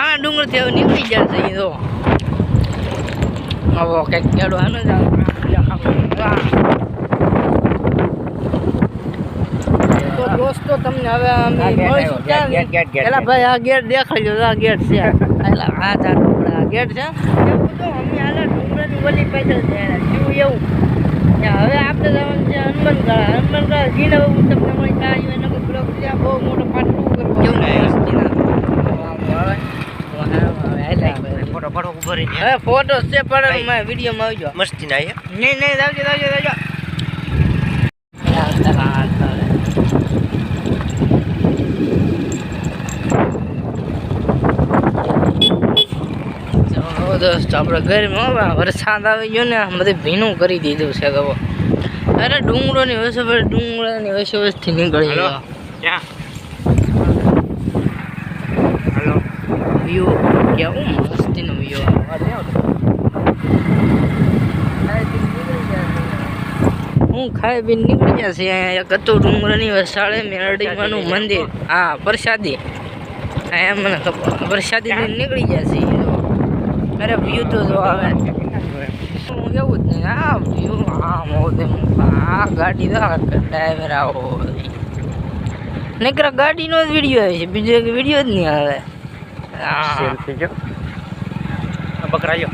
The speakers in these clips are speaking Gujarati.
હા ડુંગરથી હવે નીકળી જાય છે તો હવે કંઈક કેડો આનો જ આવે. તો દોસ્તો તમને હવે અમે મળીશું ક્યાં. ભાઈ આ ગેટ દેખાડજો આ ગેટ છે. એલા આ આપણે આ ગેટ છે. એવું તો અમે આલા ડુંગરની ઓલી પાછળ છે એલા, એવું. હવે આપણે જવાનું છે હનુમાનગઢ. હનુમાનગઢ જીને હું તમને મળી ત્યાં એનો બ્લોક ત્યાં બહુ મોટો પાટલું કરવો કેવું ફોટો ઊભો રહી હવે ફોટો છે પણ વિડિયો વિડીયોમાં આવજો. મસ્તી ના હે. નહીં નહીં આવજો આવજો આવજો. દોસ્ત આપણે ઘરમાં હવે વરસાદ આવી ગયો ને બધે ભીનું કરી દીધું છે તો અરે ડુંગળોની વસે ડુંગળાની વસે વસથી નીકળી ગયો. ક્યાં? હલો વ્યૂ કેવું મસ્તીનો વ્યૂ હું ખાઈ પીને નીકળી ગયા છે અહીંયા. એક હતું ડુંગરની વસાળે મેરડીમાંનું મંદિર. હા પ્રસાદી. અહીંયા મને પ્રસાદી નીકળી ગયા છે અરે વ્યૂ તો જો આવે. હું એવું જ નહીં. આ વ્યૂ આમ મોદે આ ગાડી તો ડ્રાઈવર આવો. નકરા ગાડીનો જ વીડિયો આવે છે. બીજો એક વીડિયો જ નહીં આવે. હા સેલ્ફી બકરા જો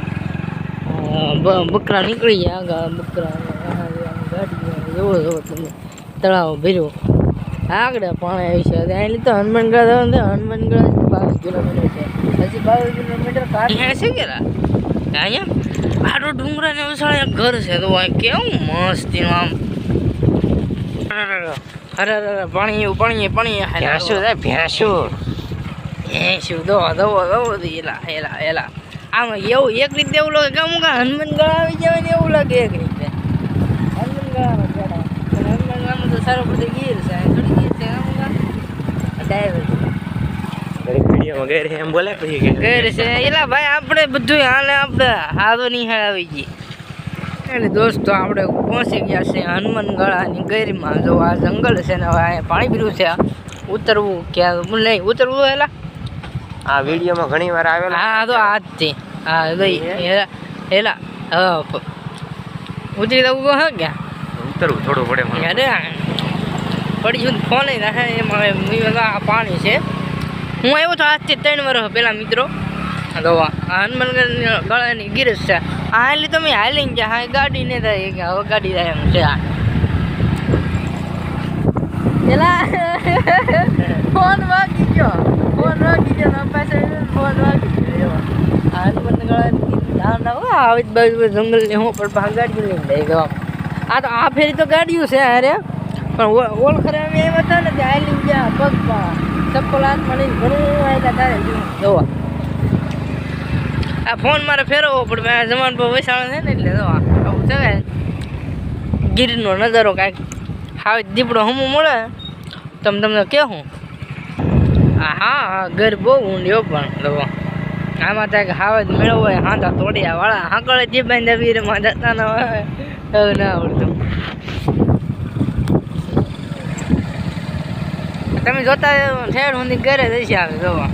બ- બકરા નીકળી ગયા આગળ બકરા ગાડી જોવો તમે તળાવ ભર્યો આગળ પાણી આવી છે અહીં તો હનુમાનગઢ આવે હનુમાનગઢ બાવીસ કિલોમીટર છે હજી બાવીસ કિલોમીટર કાઢી છે કે અહીંયા આટો ડુંગરા ને ઘર છે તો કેવું મસ્ત આમ અરે અરે પાણી પાણી પાણી ભેંસું છે ભેંસું એ શું દો દો દો એલા એલા એલા આમાં એવું એક રીતે એવું લાગે કે અમુક આ હનુમાનગઢ આવી જાય ને એવું લાગે એક રીતે હનુમાનગઢ હનુમાન હનુમાનગઢમાં તો સારો બધો ગીર છે થોડી ગીર છે અમુક ડાયવર રહે એમ બોલે પછી કે ઘર છે. એલા ભાઈ, આપણે બધું હાલે, આપણે હાથો નિહાળ આવી ગઈ. એટલે દોસ્તો, આપણે પહોંચી ગયા છે હનુમાનગળાની ગેરીમાં. જો આ જંગલ છે ને અહીંયા પાણી પીરું છે. ઉતરવું ક્યાં? નહીં, ઉતરવું એલા? આ વિડીયોમાં ઘણી વાર આવેલા હા તો આ જ છે હા ભાઈ હેલા હેલા. હા ઉતરી તો હા ગયા ઉતરવું થોડું પડે અરે પડી ફોન રાખે એમાં પાણી છે. હું આવ્યો છું આજથી ત્રણ વર્ષ પહેલાં મિત્રો. તો આ હનુમાનગઢ ગળાની ગિરજ છે. આ એટલે તમે હાલી ગયા. હા ગાડી ને થાય કે હવે ગાડી થાય એમ છે આ પેલા ફોન વાગી ગયો. ફોન વાગી ગયો પાસે ફોન વાગી ગયો ના ના આવી જ બાજુ જંગલ હું પણ પા ગાડી લઈને લઈ ગયો આ તો આ ફેરી તો ગાડીઓ છે અરે પણ ઓલ ખરે અમે એમ હતા ને કે હાલી ગયા પગમાં ચપ્પલ હાથમાં લઈને ઘણું આયલા તારે જોવા. આ ફોન મારે ફેરવવો પડે મેં જમાન પર વૈશાળ છે ને એટલે જો, આ આવું છે ગીરનો નજારો કાંઈક હાવ દીપડો હમું મળે, તમે તમને કહું. હા હા ઘર બહુ ઊંડ્યો પણ જો આમાં ત્યાં હાવ જ મેળવો હોય હાથા તોડ્યા વાળા હાંકળે જે બાંધ્યા વીર જતા ના હોય. હવે ના આવડતું. તમે જોતા ઠેર સુધી ઘરે જઈશ આવે જોવા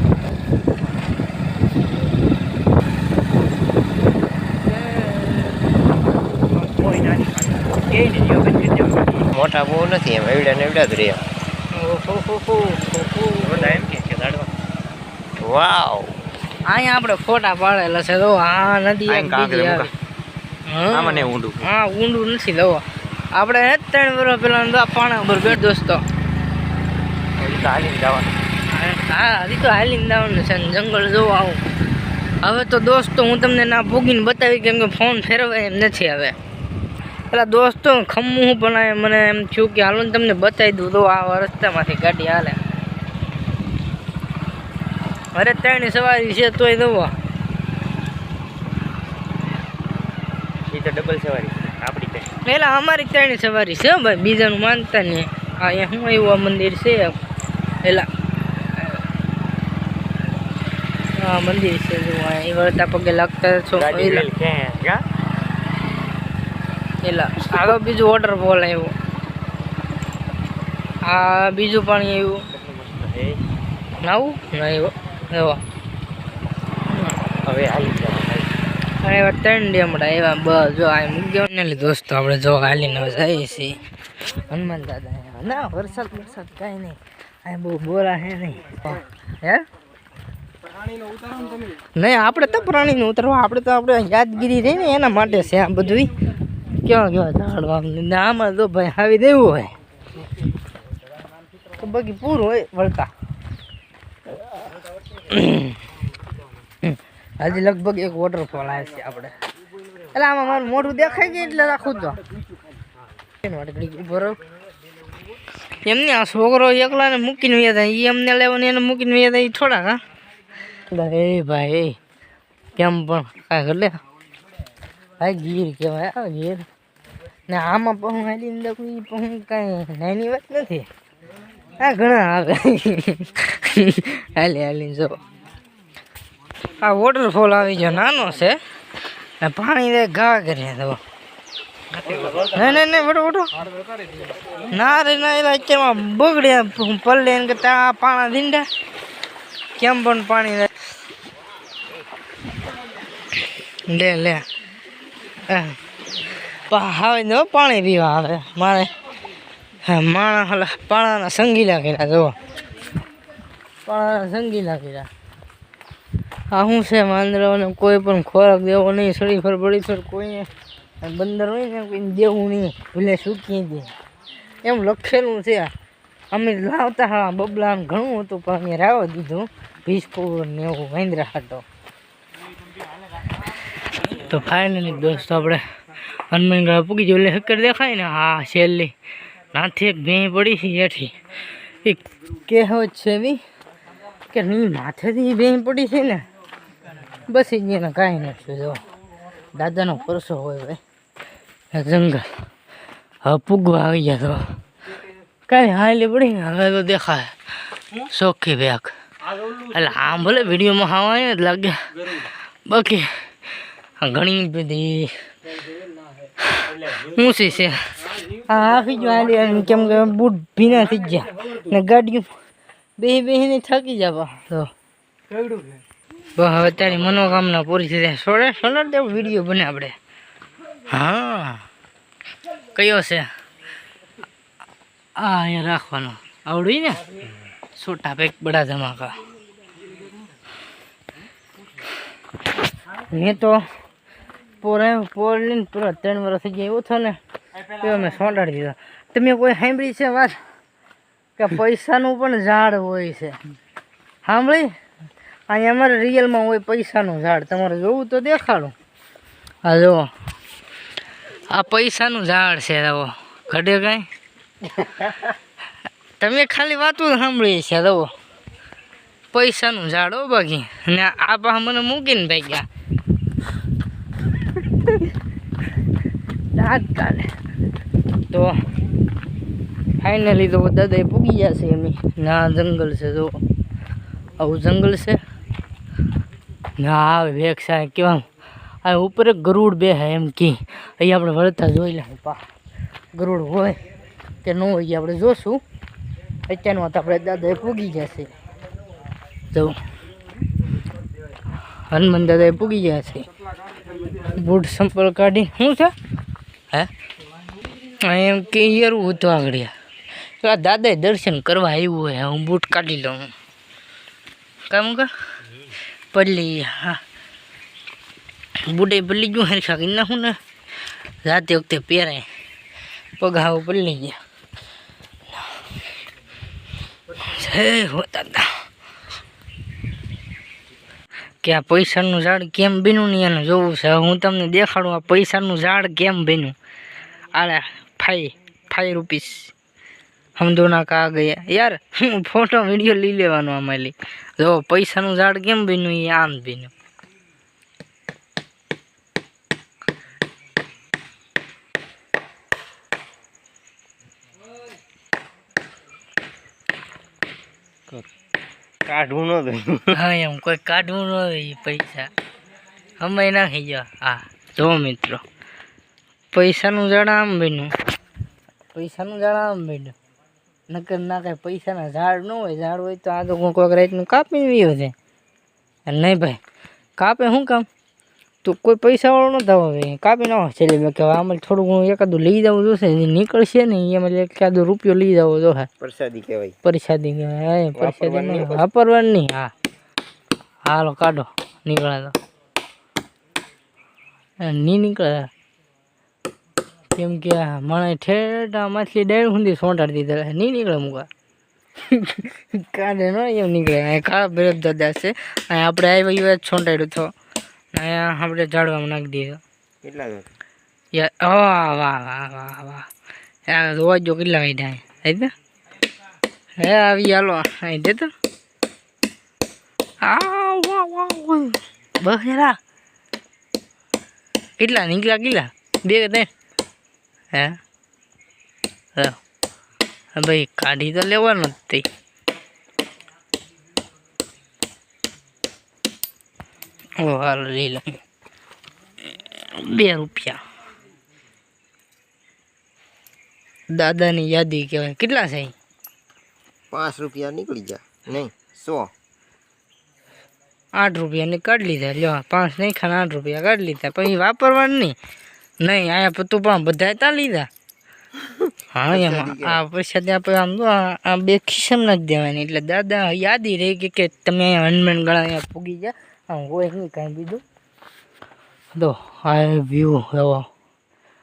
મોટા બહુ નથી એમ એવડા ને એવડા જ રહે વાવ. અહીંયા આપણે ફોટા પાડેલા છે તો આ નદી એક. આમાં ને ઊંડું. હા ઊંડું નથી દવા આપણે ત્રણ વર્ષ પહેલા પાણા ઉપર બેઠ દોસ્તો હાલીને જવાનું. હા હજી તો હાલીને જવાનું છે જંગલ જોવા આવું. હવે તો દોસ્તો હું તમને ના ભૂગીને બતાવી કેમ કે ફોન ફેરવાય એમ નથી હવે. પેલા દોસ્તો ખમ્મું હું પણ મને એમ થયું કે હાલો ને તમને બતાવી દઉં તો આ રસ્તામાંથી ગાડી હાલે. અરે ત્રણ સવારી છે તોય નવો. એ તો ડબલ સવારી આપણી પેલા અમારી ત્રણ સવારી છે ભાઈ બીજાનું માનતા નહીં. આ અહીંયા શું એવું આ મંદિર છે? પેલા હા મંદિર છે એ વળતા પગે લાગતા છો. પેલા આગળ બીજું ઓર્ડર બોલ આવ્યું. આ બીજું પણ આવ્યું. એ નવું? ના એવો હવે હાલી જવા અને એવા ત્રણ ડેમડા એવા બસ. જો આ મૂક્યો ને એટલે દોસ્તો આપણે જો હાલીને જઈએ છીએ. હનુમાન દાદા ના વરસાદ વરસાદ કાંઈ નહીં. આ બહુ બોરા હે નહીં. હે? નહીં આપણે તો પ્રાણીનું ઉતરવા. આપણે તો આપણે યાદગીરી રહી ને એના માટે છે આ બધું કેવા કેવા ઝાડવા? આમાં તો ભાઈ આવી દેવું હોય. તો બાકી પૂરું હોય વળતા. હજી લગભગ એક વોટરફોલ આવે છે આપણે. એટલે આમાં મારું મોઢું દેખાય ગયું એટલે રાખું તો. એમને આ છોકરો એકલાને મૂકીને વ્યા થાય. એ અમને લેવાની એને મૂકીને વ્યા થાય. થોડાક થોડા હા. એ ભાઈ, કેમ પણ કાંઈ લે ભાઈ ગીર કહેવાય ગીર. ને આમાં પહું હાલી અંદર કોઈ પહું કાંઈ નાની વાત નથી. આ ઘણા આવે હાલી હાલીને જો આ વોટરફોલ આવી ગયો નાનો છે ને પાણી દે ઘા કરીએ તો નહીં નહીં નહીં વટો વટો ના રે ના એલા અત્યારમાં બગડ્યા પલ્લે ને કરતા આ પાણા દીંડા કેમ પણ પાણી દે લે લે હા. પા આવે ને હો પાણી પીવા આવે મારે હા માણા હલા, પાણાના સંગીલા કર્યા, જુઓ. પાણાના સંગીલા કર્યા. આ શું છે, માંદરાઓને કોઈ પણ ખોરાક દેવો નહીં સડી ફર પડી ફર કોઈને બંદર હોય ને, કોઈને દેવું નહીં, ભૂલે સૂકી દે. એમ લખેલું છે અમે લાવતા હા બબલા ઘણું હતું, પણ અમે રાવા દીધું ભીસપુર ને એવું વાંદરા હતો. તો ફાઇનલી દોસ્તો, આપણે હનુમાનગઢ પૂકી પૂગી એટલે હકર દેખાય ને? હા, છેલ્લી. નાથી એક ભેં પડી છે હેઠી એ કહેવત છે એવી કે ની માથેથી ભેં પડી છે ને બસ એ એને કાંઈ નથી જો દાદાનો પરસો હોય ભાઈ આ જંગલ હવે પૂગવા આવી ગયા તો કાંઈ હાલી પડી ને હવે તો દેખાય સોખી બેગ એટલે આમ ભલે વિડીયોમાં હાવા જ લાગે બાકી આ ઘણી બધી ઊંચી છે આ આખી જો હાલી હાલી કેમ કે બૂટ ભીના થઈ ગયા. ને ગાડીઓ બે બેહીને થાકી જવા. તો હવે તારી મનોકામના પૂરી થઈ જાય. સોડે સોડે તેવો વીડિયો બને આપણે હા. કયો છે? આ અહીંયા રાખવાનો. આવડું ને? છોટા પેક બડા ધમાકા. મેં તો પોરે પોર લઈને પૂરા ત્રણ વર્ષ થઈ ગયા. એવો થયો ને એવો મેં સોંટાડી દીધો. તમે કોઈ સાંભળી છે વાત? કે પૈસાનું પણ ઝાડ હોય છે. સાંભળી? અહીંયા અમારે રિયલમાં હોય પૈસાનું ઝાડ. તમારે જોવું તો દેખાડું. હા જુઓ. આ પૈસાનું ઝાડ છે રવો ઘડે કાંઈ? તમે ખાલી વાતું સાંભળી છે રવો પૈસાનું ઝાડ હો બાકી. ને આ પા મને મૂકીને ભાઈ ગયા દાંત કાઢે. તો ફાઇનલી તો દાદા પૂગી ગયા છે એમ ના, જંગલ છે જો આવું જંગલ છે. ના, આવે, વેગ સાહેબ કેવા? આ ઉપર ગરુડ બે હે એમ કી. અહીં આપણે વળતા જોઈ લે પા ગરુડ હોય કે ન હોય આપણે જોશું. અત્યારમાં તો આપણે દાદાએ પૂગી જશે જો હનુમાન દાદાએ પૂગી ગયા છે. બૂટ સંપલ કાઢી શું છે? હે? એમ કે યરું હતું આગળ્યા આ દાદાએ દર્શન કરવા આવ્યું હોય, હું બૂટ કાઢી લઉં. કામ કા પડલી હા. બુડે પલ્લી ગયું હરખા કરી નાખું ને. રાતે વખતે પહેરાય. પગાવો પલ્લી ગયા. હે, હો, દાદા. કે આ પૈસાનું ઝાડ કેમ બન્યું નહીં એને જોવું છે. હું તમને દેખાડું, આ પૈસાનું ઝાડ કેમ બન્યું? આલે ફાઈ ફાઈ રૂપીસ. સમજો ના કા ગયા. યાર હું ફોટો વીડિયો લઈ લેવાનો આમાં લઈ જો પૈસાનું ઝાડ કેમ બન્યું? એ આમ બન્યું. કાઢવું ન દઉં હા એમ કોઈ કાઢવું ન એ પૈસા. અમે નાખી ગયો. હા જો મિત્રો પૈસાનું ઝાડ આમ બન્યું. પૈસાનું ઝાડ આમ બન્યું નકર ના કાંઈ પૈસાના ઝાડ ન હોય ઝાડ હોય તો આ તો કોઈક કોઈક રાતનું કાપી રહ્યો છે. નહીં ભાઈ કાપે શું કામ? તો કોઈ પૈસાવાળો ન થવો હવે કાપી ન છેલ્લે મેં કે આમાં થોડું ઘણું એકાદું લઈ જવું જોશે જે નીકળશે ને એમાં એકાદો રૂપિયો લઈ જવો જોશે પ્રસાદી કહેવાય. પ્રસાદી કહેવાય પ્રસાદી વાપરવાની નહીં વાપરવાની નહીં હા. હાલો કાઢો નીકળે તો. નહીં નીકળે કેમ કે મને ઠેઠા માછલી ડાયર સુધી સોંટાડી દીધા નહીં નીકળે મુકા. કાઢે ન એમ નીકળે. અહીંયા કાળા બરફ દાદા છે. અહીંયા આપણે આવ્યા જ છોંટાડ્યો હતો અહીંયા આપણે ઝાડવામાં નાખી દીધો. કેટલા વાહ વાહ વાહ વાહ વાહ. જોવા જો કેટલા વાગ્યા આવી હે આવી હાલો. અહીં દે તો. બસ કેટલા? નીકળ્યા કેટલા? બે ત્રણ? હે? ભાઈ કાઢી તો લેવાનું જ તે. ઓ હાલો લઈ લો. બે રૂપિયા. દાદાની યાદી કહેવાય. કેટલા છે પાંચ રૂપિયા નીકળી જા નહીં સો. આઠ રૂપિયાને કાઢી લીધા. લ્યો પાંચ નહીં ખાને આઠ રૂપિયા કાઢી લીધા. પછી વાપરવાનું નહીં. નહીં અહીંયા તું પણ બધા તા લીધા. હા એમાં આ પૈસા ત્યાં પછી આમ તો આ બે ખિસ્સામાં નાખી દેવાની એટલે દાદા યાદી રહી કે કે તમે હનુમાન ગળા અહીંયા પૂગી ગયા. આમ હોય નહીં કાંઈ બીજું. તો આ વ્યૂ એવો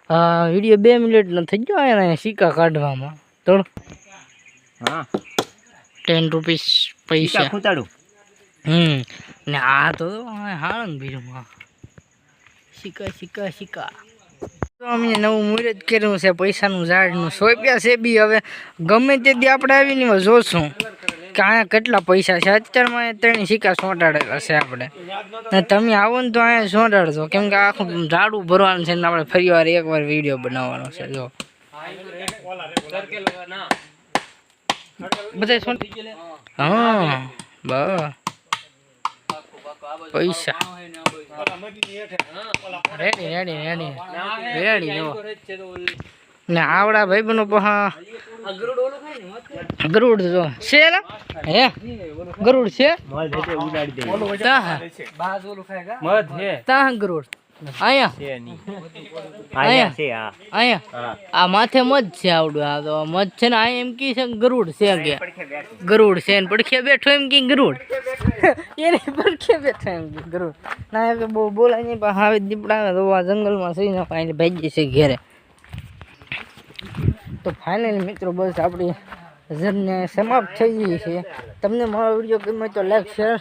આ વીડિયો બે મિનિટનો થઈ ગયો અહીંયા સિક્કા કાઢવામાં. તો હા. ટેન રૂપીસ પૈસા. ખૂંટાડું હમ ને આ તો હાળંગ બીજું સિક્કા સિક્કા સિક્કા. અમે નવું મુહૂર્ત કર્યું છે, પૈસાનું ઝાડનું. સો રૂપિયા છે બી. હવે ગમે તે દી આપણે આવીને જોશું કે અહીંયા કેટલા પૈસા છે. અત્યારમાં ત્રણ સિક્કા સોંટાડેલા છે આપણે. ને તમે આવો ને તો અહીંયા સોંટાડજો. કેમ કે આખું ઝાડું ભરવાનું છે ને આપણે ફરી વાર એકવાર વીડિયો બનાવવાનો છે. જો. બધા હા, બસ. પૈસા. Ready ready ready. રેડી જો. ને આવડા ભાઈ બનો પહા ગરુડ જો. છે હે? ગરુડ છે? તા તા ગરુડ. છે અહીંયા છે હા. આયા. હા. આ માથે મધ છે આવડું આ તો મધ છે ને આ એમ કી છે ગરુડ છે કે. ગરુડ છે ને પડખે બેઠો એમ કે ગરુડ. એને પડખે બેઠો એમ કે ગરુડ. ના એ બહુ બોલાય નહીં પણ હવે દીપડા તો આ જંગલમાં સહી ના પાઈને ભાગી છે ઘેરે. તો ફાઇનલી મિત્રો બસ આપણી જર્ની સમાપ્ત થઈ ગઈ છે. તમને મારો વીડિયો ગમે તો લાઈક શેર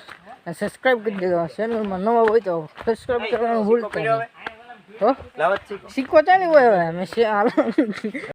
અને સબસ્ક્રાઈબ કરી દેજો. ચેનલમાં નવા હોય તો સબસ્ક્રાઇબ કરવાનું ભૂલતા નહીં. તો શીખવો ચાલી હોય હવે. અમે